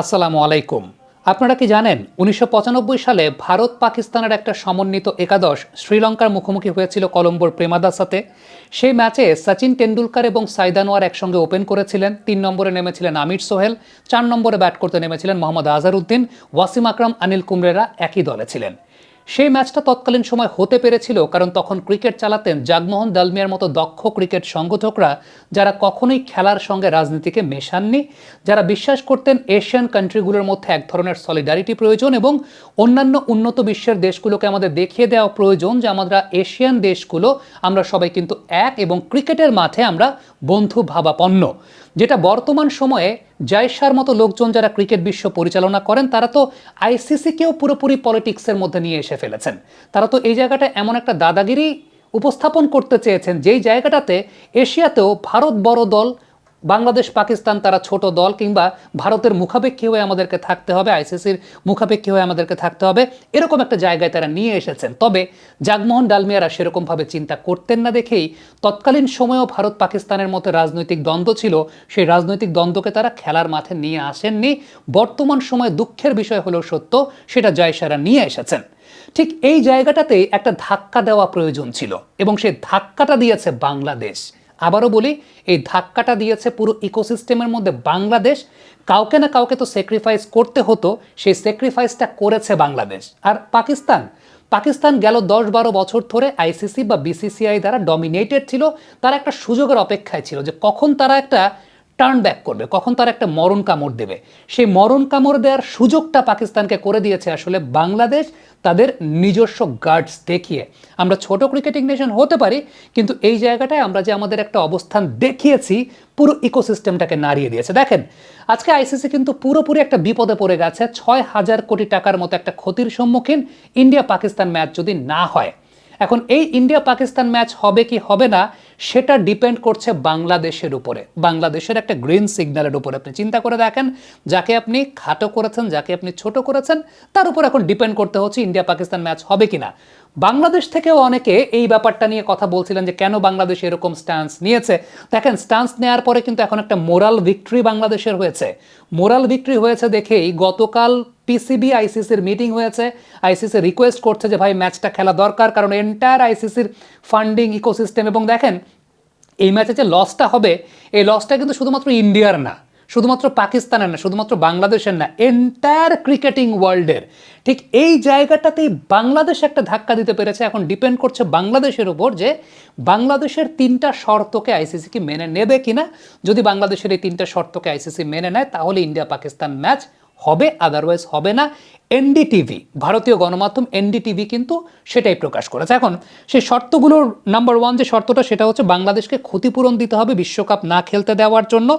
আসসালামু আলাইকুম। আপনারা কি জানেন, উনিশশো পঁচানব্বই সালে ভারত পাকিস্তানের একটা সমন্বিত একাদশ শ্রীলঙ্কার মুখোমুখি হয়েছিল কলম্বোর প্রেমাদার সাথে সেই ম্যাচে সচিন টেন্ডুলকার এবং সাইদানোয়ার একসঙ্গে ওপেন করেছিলেন। তিন নম্বরে নেমেছিলেন আমির সোহেল, চার নম্বরে ব্যাট করতে নেমেছিলেন মোহাম্মদ আজহারউদ্দিন ওয়াসিম আকরাম, আনিল কুমরেরা একই দলে ছিলেন। সেই ম্যাচটা তৎকালীন সময় হতে পেরেছিল, কারণ তখন ক্রিকেট চালাতেন জাগমোহন দালমিয়ার মতো দক্ষ ক্রিকেট সংগঠকরা যারা কখনোই খেলার সঙ্গে রাজনীতিকে মেশাননি, যারা বিশ্বাস করতেন এশিয়ান কান্ট্রিগুলোর মধ্যে এক ধরনের সলিডারিটি প্রয়োজন এবং অন্যান্য উন্নত বিশ্বের দেশগুলোকে আমাদের দেখিয়ে দেওয়া প্রয়োজন যে আমরা এশিয়ান দেশগুলো, আমরা সবাই কিন্তু এক এবং ক্রিকেটের মাঠে আমরা বন্ধু ভাবাপন্ন। যেটা বর্তমান সময়ে জয়সার মতো লোকজন যারা ক্রিকেট বিশ্ব পরিচালনা করেন, তারা তো আইসিসিকেও পুরোপুরি পলিটিক্সের মধ্যে নিয়ে এসে ফেলেছেন। তারা তো এই জায়গাটা এমন একটা দাদাগিরি উপস্থাপন করতে চেয়েছেন, যেই জায়গাটাতে এশিয়াতেও ভারত বড় দল বাংলাদেশ, পাকিস্তান তারা ছোট দল কিংবা ভারতের মুখাপেক্ষী হয়ে আমাদেরকে থাকতে হবে, আইসিসির মুখাপেক্ষী হয়ে আমাদেরকে থাকতে হবে, এরকম একটা জায়গায় তারা নিয়ে এসেছেন। তবে জাগমোহন ডালমিয়ারা সেরকমভাবে চিন্তা করতেন না দেখেই তৎকালীন সময়েও ভারত, পাকিস্তানের মতো রাজনৈতিক দ্বন্দ্ব ছিল। সেই রাজনৈতিক দ্বন্দ্বকে তারা খেলার মাঠে নিয়ে আসেননি। বর্তমান সময়ে দুঃখের বিষয় হলেও সত্য, সেটা জয়সারা নিয়ে এসেছেন। ঠিক এই জায়গাটাতেই একটা ধাক্কা দেওয়া প্রয়োজন ছিল এবং সেই ধাক্কাটা দিয়েছে বাংলাদেশ। আবারও বলি, এই ধাক্কাটা দিয়েছে পুরো ইকোসিস্টেমের মধ্যে বাংলাদেশ। কাউকে না কাউকে তো স্যাক্রিফাইস করতে হতো, সেই স্যাক্রিফাইসটা করেছে বাংলাদেশ। আর পাকিস্তান? পাকিস্তান গেল দশ বারো বছর ধরে আইসিসি বা বিসিসিআই দ্বারা ডমিনেটেড ছিল। তারা একটা সুযোগের অপেক্ষায় ছিল যে কখন তারা একটা টার্ন ব্যাক করবে। কখন তার একটা মরণ কামড় দেবে। সেই মরণ কামড় দেওয়ার সুযোগটা পাকিস্তানকে করে দিয়েছে আসলে বাংলাদেশ তাদের নিজস্ব গার্ডস দেখিয়ে। আমরা ছোট ক্রিকেটিং নেশন হতে পারি, কিন্তু এই জায়গাটায় আমরা যে আমাদের একটা অবস্থান দেখিয়েছি, পুরো ইকোসিস্টেমটাকে নাড়িয়ে দিয়েছে। দেখেন, আজকে আইসিসি কিন্তু পুরোপুরি একটা বিপদে পড়ে গেছে। ছয় হাজার কোটি টাকার মতো একটা ক্ষতির সম্মুখীন ইন্ডিয়া পাকিস্তান ম্যাচ যদি না হয়। এখন এই ইন্ডিয়া পাকিস্তান ম্যাচ হবে কি হবে না সেটা ডিপেন্ড করছে বাংলাদেশের উপরে। বাংলাদেশের একটা গ্রিন সিগন্যালের উপরে। আপনি চিন্তা করে দেখেন, যাকে আপনি খাটো করেছেন, যাকে আপনি ছোট করেছেন, তার উপর এখন ডিপেন্ড করতে হচ্ছে ইন্ডিয়া পাকিস্তান ম্যাচ হবে কিনা। বাংলাদেশ থেকেও অনেকে এই ব্যাপারটা নিয়ে কথা বলছিলেন যে কেন বাংলাদেশ এরকম স্ট্যান্স নিয়েছে। দেখেন স্ট্যান্স নেওয়ার পরে কিন্তু এখন একটা মোরাল ভিক্টরি বাংলাদেশের হয়েছে। মোরাল ভিক্টরি হয়েছে দেখেই গতকাল পিসিবি আইসিসির মিটিং হয়েছে। আইসিসি রিকোয়েস্ট করছে যে, ভাই ম্যাচটা খেলা দরকার। কারণ এন্টায়ার আইসিসির ফান্ডিং ইকোসিস্টেম এবং দেখেন, এই ম্যাচে যে লসটা হবে, এই লসটা কিন্তু শুধুমাত্র ইন্ডিয়ার না। শুধুমাত্র পাকিস্তানের না, শুধুমাত্র বাংলাদেশের না এন্টায়ার ক্রিকেটিং ওয়ার্ল্ডের ঠিক এই জায়গাটাতেই বাংলাদেশ একটা ধাক্কা দিতে পেরেছে। এখন ডিপেন্ড করছে বাংলাদেশের উপর যে বাংলাদেশের তিনটা শর্তকে আইসিসি কি মেনে নেবে কিনা। যদি বাংলাদেশের এই তিনটা শর্তকে আইসিসি মেনে নেয়, তাহলে ইন্ডিয়া পাকিস্তান ম্যাচ হবে আদারওয়াইজ হবে না। এনডিটিভি ভারতীয় গণমাধ্যম এনডিটিভি কিন্তু সেটাই প্রকাশ করেছে। এখন সেই শর্তগুলোর নাম্বার ওয়ান যে শর্তটা, সেটা হচ্ছে বাংলাদেশকে ক্ষতিপূরণ দিতে হবে বিশ্বকাপ না খেলতে দেওয়ার জন্য।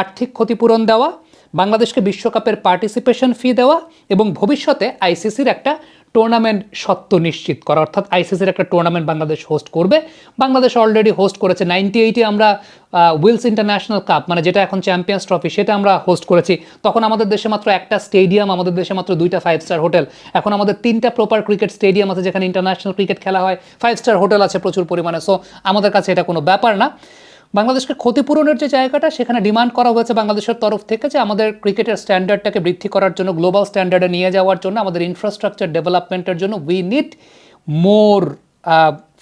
আর্থিক ক্ষতিপূরণ দেওয়া, বাংলাদেশকে বিশ্বকাপের পার্টিসিপেশন ফি দেওয়া এবং ভবিষ্যতে আইসিসির একটা টুর্নামেন্ট সত্য নিশ্চিত করা। অর্থাৎ আইসিসির একটা টুর্নামেন্ট বাংলাদেশ হোস্ট করবে। বাংলাদেশ অলরেডি হোস্ট করেছে। নাইনটি এইটে আমরা উইলস ইন্টারন্যাশনাল কাপ মানে যেটা এখন চ্যাম্পিয়ন্স ট্রফি সেটা আমরা হোস্ট করেছি। তখন আমাদের দেশে মাত্র একটা স্টেডিয়াম আমাদের দেশে মাত্র দুইটা ফাইভ স্টার হোটেল এখন আমাদের তিনটা প্রপার ক্রিকেট স্টেডিয়াম আছে যেখানে ইন্টারন্যাশনাল ক্রিকেট খেলা হয়। ফাইভ স্টার হোটেল আছে প্রচুর পরিমাণে। সো আমাদের কাছে এটা কোনো ব্যাপার না। বাংলাদেশকে ক্ষতিপূরণের যে জায়গাটা, সেখানে ডিমান্ড করা হয়েছে বাংলাদেশের তরফ থেকে যে আমাদের ক্রিকেটের স্ট্যান্ডার্ডটাকে বৃদ্ধি করার জন্য, গ্লোবাল স্ট্যান্ডার্ডে নিয়ে যাওয়ার জন্য, আমাদের ইনফ্রাস্ট্রাকচার ডেভেলপমেন্টের জন্য উই নিড মোর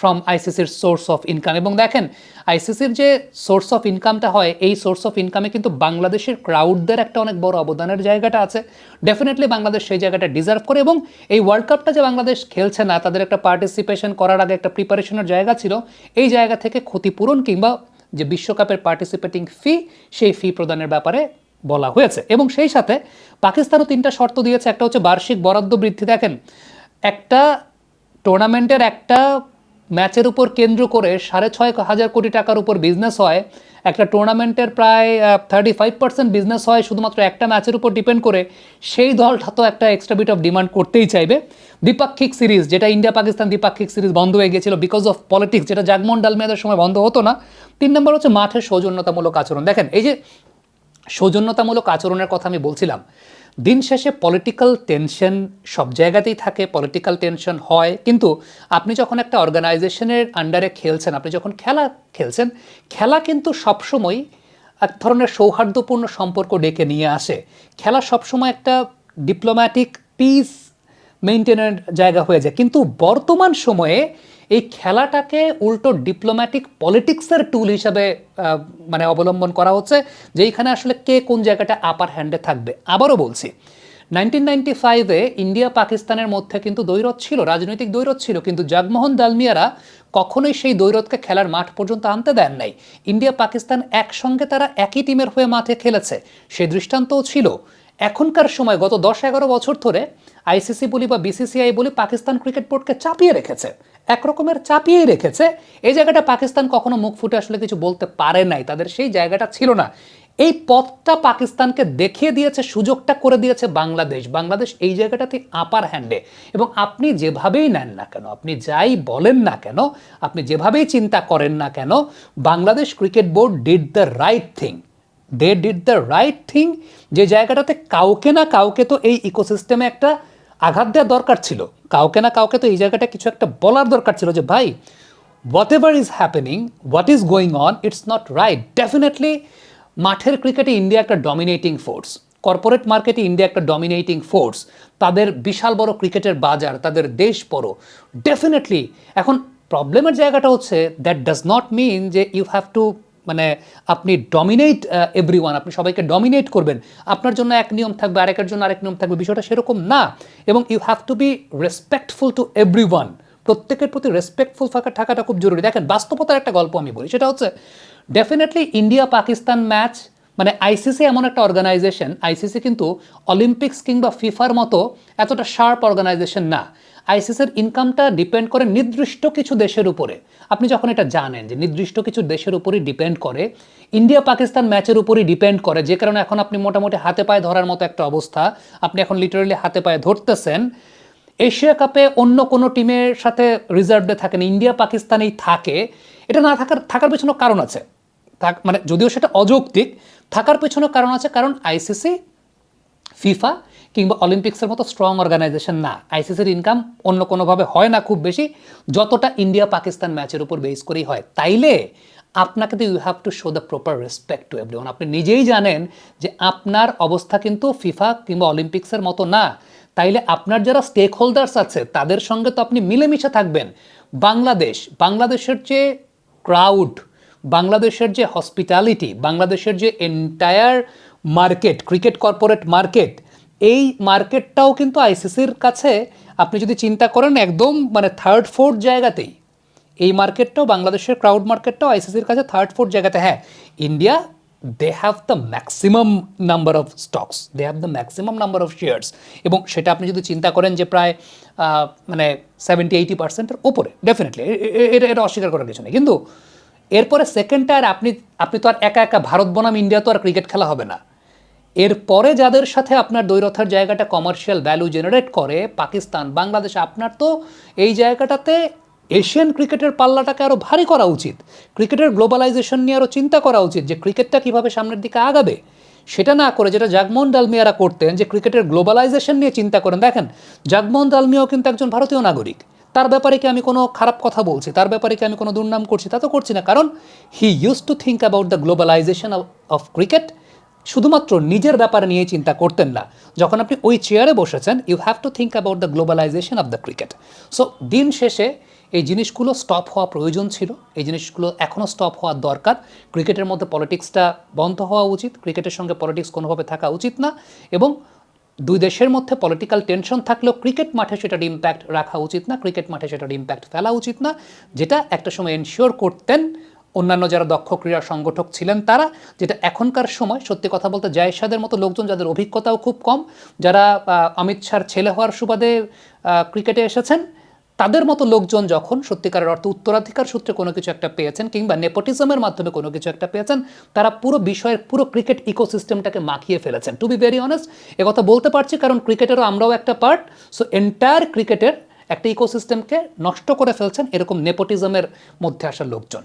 ফ্রম আইসিসির সোর্স অফ ইনকাম এবং দেখেন আইসিসির যে সোর্স অফ ইনকামটা হয়, এই সোর্স অফ ইনকামে কিন্তু বাংলাদেশের ক্রাউডদের একটা অনেক বড় অবদানের জায়গাটা আছে। ডেফিনেটলি বাংলাদেশ সেই জায়গাটা ডিজার্ভ করে এবং এই ওয়ার্ল্ড কাপটা যে বাংলাদেশ খেলছে না, তাদের একটা পার্টিসিপেশন করার আগে একটা প্রিপারেশনের জায়গা ছিল, এই জায়গা থেকে ক্ষতিপূরণ কিংবা যে বিশ্বকাপের পার্টিসিপেটিং ফি সেই ফি প্রদানের ব্যাপারে বলা হয়েছে। এবং সেই সাথে পাকিস্তানও তিনটা শর্ত দিয়েছে। একটা হচ্ছে বার্ষিক বরাদ্দ বৃদ্ধি। দেখেন, একটা টুর্নামেন্টের একটা ম্যাচের উপর কেন্দ্র করে সাড়ে ছয় হাজার কোটি টাকার উপর বিজনেস হয়। একটা টুর্নামেন্টের প্রায় থার্টি ফাইভ পার্সেন্ট বিজনেস হয় শুধুমাত্র একটা ম্যাচের উপর ডিপেন্ড করে। সেই দলটা তো একটা এক্সট্রা বিট অফ ডিমান্ড করতেই চাইবে। দ্বিপাক্ষিক সিরিজ যেটা ইন্ডিয়া পাকিস্তান দ্বিপাক্ষিক সিরিজ বন্ধ হয়ে গিয়েছিল বিকজ অফ পলিটিক্স যেটা জাগমোহন ডালমিয়াদের সময় বন্ধ হতো না। তিন নম্বর হচ্ছে মাঠের সৌজন্যতামূলক আচরণ। দেখেন, এই যে সৌজন্যতামূলক আচরণের কথা আমি বলছিলাম দিন শেষে পলিটিক্যাল টেনশন সব জায়গাতেই থাকে পলিটিক্যাল টেনশন হয়। কিন্তু আপনি যখন একটা অর্গানাইজেশনের আন্ডারে খেলছেন, আপনি যখন খেলা খেলছেন, খেলা কিন্তু সবসময় এক ধরনের সৌহার্দ্যপূর্ণ সম্পর্ক ডেকে নিয়ে আসে। খেলা সবসময় একটা ডিপ্লোম্যাটিক পিস মেনটেনের জায়গা হয়ে যায়। কিন্তু বর্তমান সময়ে এই খেলাটাকে উল্টো ডিপ্লোম্যাটিক পলিটিক্সের টুল হিসাবে মানে অবলম্বন করা হচ্ছে যেইখানে আসলে কে কোন জায়গাটা আপার হ্যান্ডে থাকবে। আবারও বলছি নাইনটিন নাইনটি ফাইভে ইন্ডিয়া পাকিস্তানের মধ্যে কিন্তু দৈরথ ছিল, রাজনৈতিক দৈরথ ছিল, কিন্তু জগমোহন দালমিয়ারা কখনোই সেই দৈরথকে খেলার মাঠ পর্যন্ত আনতে দেন নাই। ইন্ডিয়া পাকিস্তান একসঙ্গে তারা একই টিমের হয়ে মাঠে খেলেছে সেই দৃষ্টান্তও ছিল। এখনকার সময় গত দশ এগারো বছর ধরে আইসিসি বলি বা বিসিসিআই বলি পাকিস্তান ক্রিকেট বোর্ডকে চাপিয়ে রেখেছে। একরকমের চাপিয়েই রেখেছে। এই জায়গাটা পাকিস্তান কখনো মুখ ফুটে আসলে কিছু বলতে পারে নাই। তাদের সেই জায়গাটা ছিল না। এই পথটা পাকিস্তানকে দেখিয়ে দিয়েছে, সুযোগটা করে দিয়েছে বাংলাদেশ। বাংলাদেশ এই জায়গাটাতে আপার হ্যান্ডে এবং আপনি যেভাবেই নেন না কেন, আপনি যাই বলেন না কেন, আপনি যেভাবেই চিন্তা করেন না কেন, Bangladesh cricket board did the right thing they did the right thing যে জায়গাটাতে কাউকে না কাউকে তো এই ইকোসিস্টেমে একটা আঘাত দেওয়া দরকার ছিল। কাউকে না কাউকে তো এই জায়গাটা কিছু একটা বলার দরকার ছিল যে, ভাই whatever is happening what is going on it's not right definitely মাঠের ক্রিকেটে ইন্ডিয়া একটা ডমিনেটিং ফোর্স কর্পোরেট মার্কেটে ইন্ডিয়া একটা ডমিনেটিং ফোর্স তাদের বিশাল বড় ক্রিকেটের বাজার, তাদের দেশ বড়। ডেফিনেটলি এখন প্রবলেমের জায়গাটা হচ্ছে দ্যাট ডাজ নট মিন যে ইউ হ্যাভ টু মানে আপনি ডমিনেট এভরি ওয়ান আপনি সবাইকে ডমিনেট করবেন। আপনার জন্য এক নিয়ম থাকবে, আরেকের জন্য আরেক নিয়ম থাকবে, বিষয়টা সেরকম না। এবং you have to be respectful to everyone প্রত্যেকের প্রতি রেসপেক্টফুল থাকা থাকাটা খুব জরুরি। দেখেন, বাস্তবতার একটা গল্প আমি বলি। সেটা হচ্ছে ডেফিনেটলি ইন্ডিয়া পাকিস্তান ম্যাচ মানে আইসিসি এমন একটা অর্গানাইজেশন আইসিসি কিন্তু অলিম্পিক্স কিংবা ফিফার মতো এতটা শার্প অর্গানাইজেশন না। আইসিসির ইনকামটা ডিপেন্ড করে নির্দিষ্ট কিছু দেশের উপরে। আপনি যখন এটা জানেন যে নির্দিষ্ট কিছু দেশের উপরই ডিপেন্ড করে ইন্ডিয়া পাকিস্তান ম্যাচের উপরই ডিপেন্ড করে, যে কারণে এখন আপনি মোটামুটি হাতে পায়ে ধরার মতো একটা অবস্থা। আপনি এখন লিটারালি হাতে পায়ে ধরতেছেন। এশিয়া কাপে অন্য কোনো টিমের সাথে রিজার্ভে থাকেন ইন্ডিয়া পাকিস্তানেই থাকে। এটা না থাকার থাকার পেছনে কারণ আছে। মানে যদিও সেটা অযৌক্তিক, থাকার পেছনে কারণ আছে কারণ আইসিসি ফিফা কিংবা অলিম্পিক্সের মতো স্ট্রং অর্গানাইজেশন না। আইসিসির ইনকাম অন্য কোনোভাবে হয় না খুব বেশি, যতটা ইন্ডিয়া পাকিস্তান ম্যাচের উপর বেস করেই হয়। তাইলে আপনাকে তো you have to show the proper respect to everyone আপনি নিজেই জানেন যে আপনার অবস্থা কিন্তু ফিফা কিংবা অলিম্পিক্সের মতো না। তাইলে আপনার যারা স্টেক হোল্ডার্স আছে, তাদের সঙ্গে তো আপনি মিলেমিশে থাকবেন। বাংলাদেশ, বাংলাদেশের যে ক্রাউড বাংলাদেশের যে হসপিটালিটি বাংলাদেশের যে entire market cricket corporate market এই মার্কেটটাও কিন্তু আইসিসির কাছে আপনি যদি চিন্তা করেন একদম মানে থার্ড ফোর্থ জায়গাতেই, এই মার্কেটটাও বাংলাদেশের ক্রাউড মার্কেটটাও আইসিসির কাছে থার্ড ফোর্থ জায়গাতে। হ্যাঁ India they have the maximum number of stocks they have the maximum number of shares এবং সেটা আপনি যদি চিন্তা করেন যে প্রায় মানে সেভেন্টি এইটি পার্সেন্টের ওপরে ডেফিনেটলি এটা এটা অস্বীকার করার কিছু নেই। কিন্তু এরপরে সেকেন্ড টায়ার আপনি আপনি তো আর একা একা ভারত বনাম ইন্ডিয়া তো আর ক্রিকেট খেলা হবে না। এরপরে যাদের সাথে আপনার দৈরথের জায়গাটা কমার্শিয়াল ভ্যালু জেনারেট করে, পাকিস্তান, বাংলাদেশ, আপনার তো এই জায়গাটাতে এশিয়ান ক্রিকেটের পাল্লাটাকে আরও ভারী করা উচিত। ক্রিকেটের গ্লোবালাইজেশন নিয়ে আরও চিন্তা করা উচিত যে ক্রিকেটটা কীভাবে সামনের দিকে আগাবে। সেটা না করে যেটা জাগমোহন ডালমিয়ারা করতেন, যে ক্রিকেটের গ্লোবালাইজেশন নিয়ে চিন্তা করেন। দেখেন, জাগমোহন ডালমিয়াও কিন্তু একজন ভারতীয় নাগরিক। তার ব্যাপারে কি আমি কোনো খারাপ কথা বলছি? তার ব্যাপারে কি আমি কোনো দুর্নাম করছি? তা তো করছি না। কারণ he use to think about the globalisation of cricket শুধুমাত্র নিজের ব্যাপারে নিয়ে চিন্তা করতেন না। যখন আপনি ওই চেয়ারে বসেছেন you have to think about the globalisation of the cricket so দিন শেষে এই জিনিসগুলো স্টপ হওয়া প্রয়োজন ছিল। এই জিনিসগুলো এখনও স্টপ হওয়ার দরকার। ক্রিকেটের মধ্যে পলিটিক্সটা বন্ধ হওয়া উচিত। ক্রিকেটের সঙ্গে পলিটিক্স কোনোভাবে থাকা উচিত না। এবং দুই দেশের মধ্যে পলিটিক্যাল টেনশন থাকলেও ক্রিকেট মাঠে সেটার ইম্প্যাক্ট রাখা উচিত না। ক্রিকেট মাঠে সেটার ইম্প্যাক্ট ফেলা উচিত না। যেটা একটা সময় এনশিওর করতেন অন্যান্য যারা দক্ষ ক্রীড়া সংগঠক ছিলেন তারা, যেটা এখনকার সময়, সত্যি কথা বলতে জায়সাদের মতো লোকজন যাদের অভিজ্ঞতাও খুব কম, যারা অমিত শাহর ছেলে হওয়ার সুবাদে ক্রিকেটে এসেছেন, তাদের মতো লোকজন যখন সত্যিকারের অর্থে উত্তরাধিকার সূত্রে কোনো কিছু একটা পেয়েছেন কিংবা নেপোটিজমের মাধ্যমে কোনো কিছু একটা পেয়েছেন, তারা পুরো বিষয়ের, পুরো ক্রিকেট ইকোসিস্টেমটাকে মাখিয়ে ফেলেছেন। টু বি ভেরি অনেস্ট কথা বলতে পারছি কারণ ক্রিকেটেরও আমরাও একটা পার্ট সো এন্টায়ার ক্রিকেটের একটা ইকোসিস্টেমকে নষ্ট করে ফেলছেন এরকম নেপোটিজমের মধ্যে আসা লোকজন।